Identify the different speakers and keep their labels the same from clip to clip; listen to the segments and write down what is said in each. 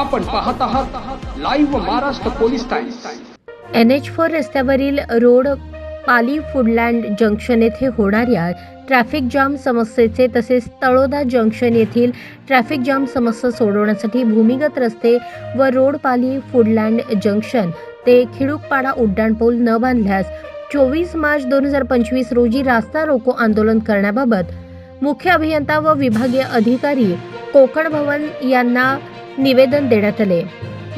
Speaker 1: आपण पाहत आहात live Maharashtra police times
Speaker 2: N H four रस्त्यावरील रोड पाली फूडलँड जंक्शन येथे होणाऱ्या ट्रॅफिक जाम समस्येचे तसेच तळोदा जंक्शन येथील ट्रॅफिक जाम समस्या सोडवण्यासाठी भूमिगत रस्ते व रोड पाली फूडलँड जंक्शन ते खिडूकपाडा उड्डाणपूल न बांधल्यास चोवीस मार्च दोन हजार पंचवीस रोजी रास्ता रोको आंदोलन करण्याबाबत मुख्य अभियंता व विभागीय अधिकारी कोकण भवन यांना निवेदन देण्यात आले.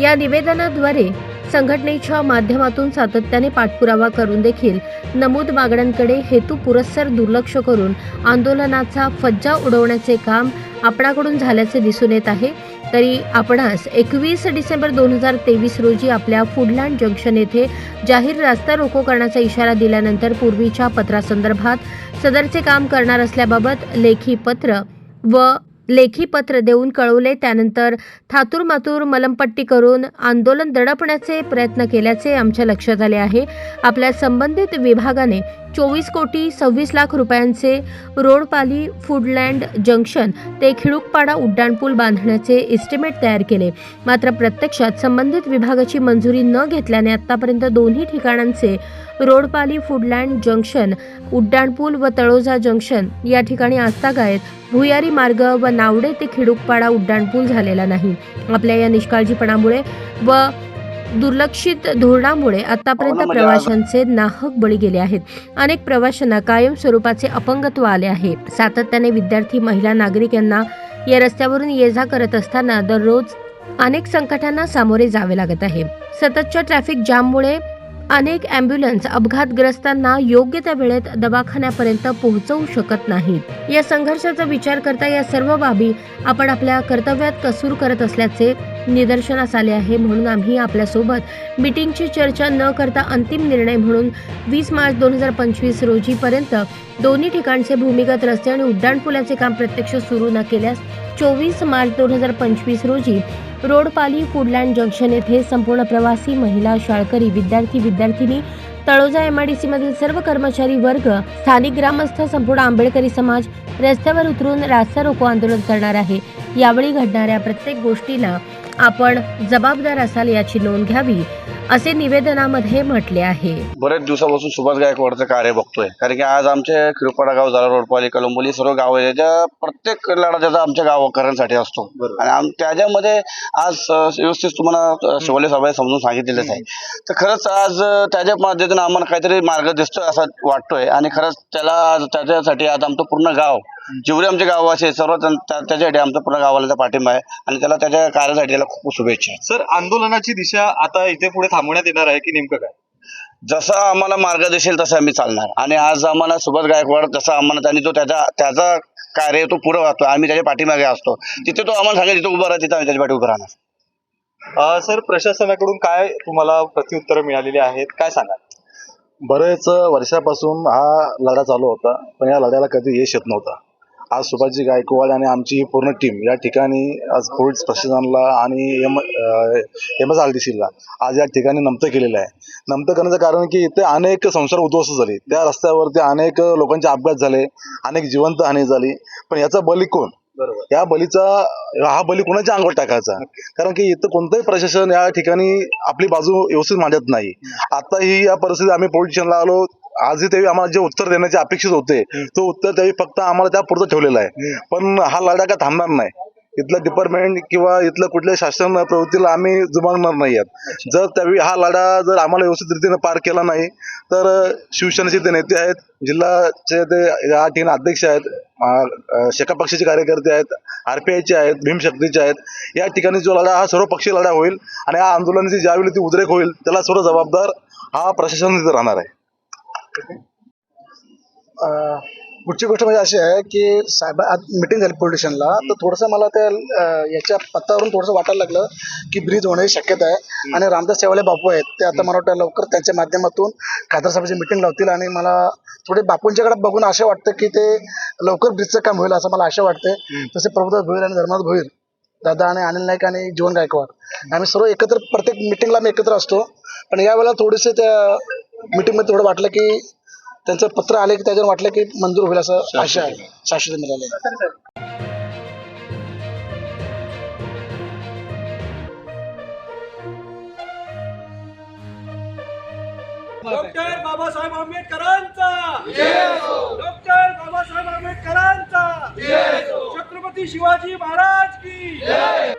Speaker 2: या निवेदनाद्वारे संघटनेच्या माध्यमातून सातत्याने पाठपुरावा करून देखील नमूद मागण्यांकडे हेतू पुरस्सर दुर्लक्ष करून आंदोलनाचा फज्जा उडवण्याचे काम आपणाकडून झाल्याचे दिसून येत आहे. तरी आपणास एकवीस डिसेंबर दोन हजार तेवीस रोजी आपल्या फूडलँड जंक्शन येथे जाहीर रास्ता रोको करण्याचा इशारा दिल्यानंतर पूर्वीच्या पत्रासंदर्भात सदरचे काम करणार असल्याबाबत लेखी पत्र व लेखी पत्र देऊन कळवले. त्यानंतर थातूर मातूर मलमपट्टी करून आंदोलन दडपण्याचे प्रयत्न केल्याचे आमच्या लक्षात आले आहे. आपल्या संबंधित विभागाने चोवीस कोटी सव्वीस लाख रुपयांचे रोडपाली फूडलँड जंक्शन ते खिळुकपाडा उड्डाणपूल बांधण्याचे एस्टिमेट तयार केले. मात्र प्रत्यक्षात संबंधित विभागाची मंजुरी न घेतल्याने आतापर्यंत दोन्ही ठिकाणांचे रोडपाली फूडलँड जंक्शन उड्डाणपूल व तळोजा जंक्शन या ठिकाणी आजतागायत भुयारी मार्ग व नावडे ते खिडुकपाडा उड्डाणपूल झालेला नाही. आपल्या या निष्काळजीपणामुळे व दुर्लक्षित धोरणामुळे आतापर्यंत प्रवाशांचे नाहक बळी गेले आहेत. अनेक प्रवाशांना कायम स्वरूपाचे अपंगत्व आले आहे. सातत्याने विद्यार्थी महिला नागरिक यांना या रस्त्यावरून ये जा करत असताना दररोज अनेक संकटांना सामोरे जावे लागत आहे. सततच्या ट्रॅफिक जाममुळे अनेक अँब्युलन्स अपघातग्रस्तांना योग्य त्या वेळेत दवाखान्यापर्यंत पोहोचवू शकत नाहीत. या संघर्षाचा विचार करता या सर्व बाबी आपण आपल्या कर्तव्यात कसूर करत असल्याचे निदर्शनास आले आहे म्हणून आम्ही आपल्यासोबत मीटिंगची चर्चा न करता अंतिम निर्णय म्हणून वीस मार्च दोन हजार पंचवीस रोजीपर्यंत दोन्ही ठिकाणचे भूमिगत रस्ते आणि उड्डाणपुलाचे काम प्रत्यक्ष सुरू न केल्यास चोवीस मार्च दोन हजार पंचवीस रोजी रोडपाली फूडलँड जंक्शन येथे संपूर्ण प्रवासी महिला शाळकरी विद्यार्थी विद्यार्थिनी तळोजा एमआयडीसी मधील सर्व कर्मचारी वर्ग स्थानिक ग्रामस्थ संपूर्ण आंबेडकरी समाज रस्त्यावर उतरून रास्ता रोको आंदोलन करणार आहे. यावेळी घडणाऱ्या प्रत्येक गोष्टीला आपण जबाबदार असाल याची नोंद घ्यावी असे निवेदनामध्ये म्हटले आहे.
Speaker 3: बरेच दिवसापासून सुभाष गायकवाडचं कार्य बघतोय. कारण की आज आमचे खिरोपाडा गाव झाला रोडपाली कलंबोली सर्व गाव आहे ज्या प्रत्येक लढा त्याचा आमच्या गावकऱ्यांसाठी असतो. आणि आम त्याच्यामध्ये आज व्यवस्थित तुम्हाला शिवले साहेबांनी समजून सांगितलेलंच आहे. तर खरंच आज त्याच्या पद्धतीनं आम्हाला काहीतरी मार्ग दिसतोय असा वाटतोय. आणि खरंच त्याला त्याच्यासाठी आज आमचं पूर्ण गाव जेवढे आमचे गावाचे आहेत, सर्व त्यां- त्या- त्याच्यासाठी आमचा पूर्ण गावाला पाठिंबा आहे आणि त्याला त्याच्या कार्यासाठी त्याला खूप शुभेच्छा आहेत.
Speaker 4: सर आंदोलनाची दिशा आता इथे पुढे थांबवण्यात येणार आहे की नेमकं काय?
Speaker 3: जसा आम्हाला मार्ग दिसेल तसं आम्ही चालणार. आणि आज आम्हाला सुभाष गायकवाड जसा आम्हाला त्यांनी जो त्याचा त्याचा कार्य तो पुढे वाहतो आम्ही त्याच्या पाठीमागे असतो. तिथे तो आम्हाला सांगेल तिथे उभा राहा तिथे आम्ही त्याच्या पाठी उभं राहणार.
Speaker 4: अं, सर प्रशासनाकडून काय तुम्हाला प्रत्युत्तर मिळालेली आहेत? काय सांगा
Speaker 5: बरेच वर्षापासून हा लढा चालू होता पण या लढ्याला कधी यश येत नव्हतं. आज सुभाषजी गायकवाड आणि आमची ही पूर्ण टीम या ठिकाणी आज पोलीस प्रशासनाला आणि एम एम एस आर डी सीला आज या ठिकाणी नमतं केलेलं आहे. नमतं करण्याचं कारण की इथे अनेक संसार उद्ध्वस्त झाले. त्या रस्त्यावरती अनेक लोकांचे अपघात झाले अनेक जिवंत हानी झाली. पण याचा बली कोण? या बलीचा हा बली कोणाच्या अंगावर टाकायचा? कारण की इथं कोणतंही प्रशासन या ठिकाणी आपली बाजू व्यवस्थित मांडत नाही. आताही या परिस्थितीत आम्ही पोलीस स्टेशनला आलो. आजही त्यावेळी आम्हाला जे उत्तर देण्याचे अपेक्षित होते तो उत्तर त्यावेळी फक्त आम्हाला त्या पुढचं ठेवलेलं आहे. पण हा लढा काय थांबणार नाही. इथलं डिपार्टमेंट किंवा इथलं कुठल्या शासन प्रवृत्तीला आम्ही जुमानणार नाही आहेत. जर त्यावेळी हा लढा जर आम्हाला व्यवस्थित रीतीने पार केला नाही तर शिवसेनेचे ते नेते आहेत जिल्हाचे ते या ठिकाणी अध्यक्ष आहेत शेका पक्षाचे कार्यकर्ते आहेत आरपीआयचे आहेत भीमशक्तीचे आहेत. या ठिकाणी जो लढा हा सर्व पक्षीय लढा होईल आणि या आंदोलनाची ज्यावेळी ती उद्रेक होईल त्याला सर्व जबाबदार हा प्रशासन तिथे राहणार आहे.
Speaker 6: पुढची गोष्ट म्हणजे अशी आहे की साहेब आज मिटिंग झाली पोलीस स्टेशनला तर थोडंसं मला त्या याच्या पत्तावरून थोडंसं वाटायला लागलं की ब्रिज होण्याची शक्यता आहे. आणि रामदास सेवाले बापू आहेत ते आता मला वाटतं लवकर त्यांच्या माध्यमातून खासदार साहेबांची मिटिंग लावतील आणि मला थोडे बापूंच्याकडे बघून असं वाटतं की ते लवकर ब्रिजचं काम होईल असं मला आशा वाटते. तसे प्रभुदास भोईर आणि धर्मदास भोईर दादा आणि अनिल नाईक आणि जीवन गायकवाड. आम्ही सर्व एकत्र प्रत्येक मिटिंगला आम्ही एकत्र असतो. पण यावेळेला थोडेसे त्या मिटिंगमध्ये थोडं वाटलं की त्यांचं पत्र आले की त्याच्यावर वाटलं की मंजूर होईल असं आशा आहे. शाश्वत मिळाले
Speaker 7: डॉक्टर बाबासाहेब आंबेडकरांचा. डॉक्टर बाबासाहेब आंबेडकरांचा. छत्रपती शिवाजी महाराज की.